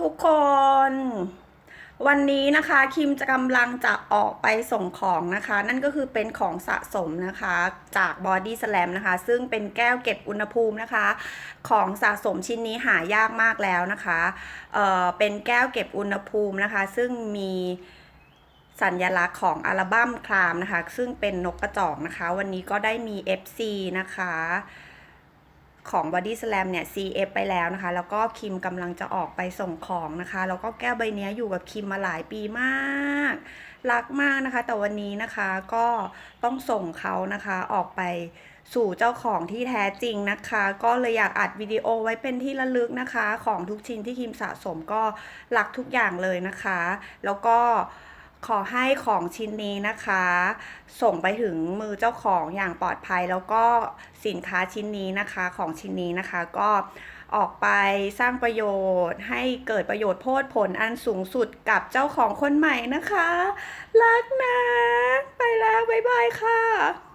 ทุกคน วันนี้นะคะคิมจะกำลังจะออกไปส่งของนะคะ นั่นก็คือเป็นของสะสมนะคะจาก Body Slam นะคะ ซึ่งเป็นแก้วเก็บอุณหภูมินะคะ ของสะสมชิ้นนี้หายากมากแล้วนะคะเอ่อเป็นแก้วเก็บอุณหภูมินะคะ ซึ่งมีสัญลักษณ์ของอัลบั้มคลามนะคะ ซึ่งเป็นนกกระจอกนะคะ วันนี้ก็ได้มี FC นะคะ ของ Body Slam เนี่ย CF ไปแล้วนะคะ แล้วก็คิมกำลังจะออกไปส่งของนะคะ แล้วก็แก้วใบเนี้ยอยู่กับคิมมาหลายปีมาก รักมากนะคะ แต่วันนี้นะคะก็ต้องส่งเขานะคะออกไปสู่เจ้าของที่แท้จริงนะคะ ก็เลยอยากอัดวิดีโอไว้เป็นที่ระลึกนะคะ ของทุกชิ้นที่คิมสะสมก็รักทุกอย่างเลยนะคะ แล้วก็ ขอให้ของชิ้นนี้นะคะ ส่งไปถึงมือเจ้าของอย่างปลอดภัยแล้วก็สินค้าชิ้นนี้นะคะของชิ้นนี้นะคะก็ออกไปสร้างประโยชน์ ให้เกิดประโยชน์โพดผลอันสูงสุดกับเจ้าของคนใหม่นะคะ รักนะ ไปแล้ว บ๊ายบายค่ะ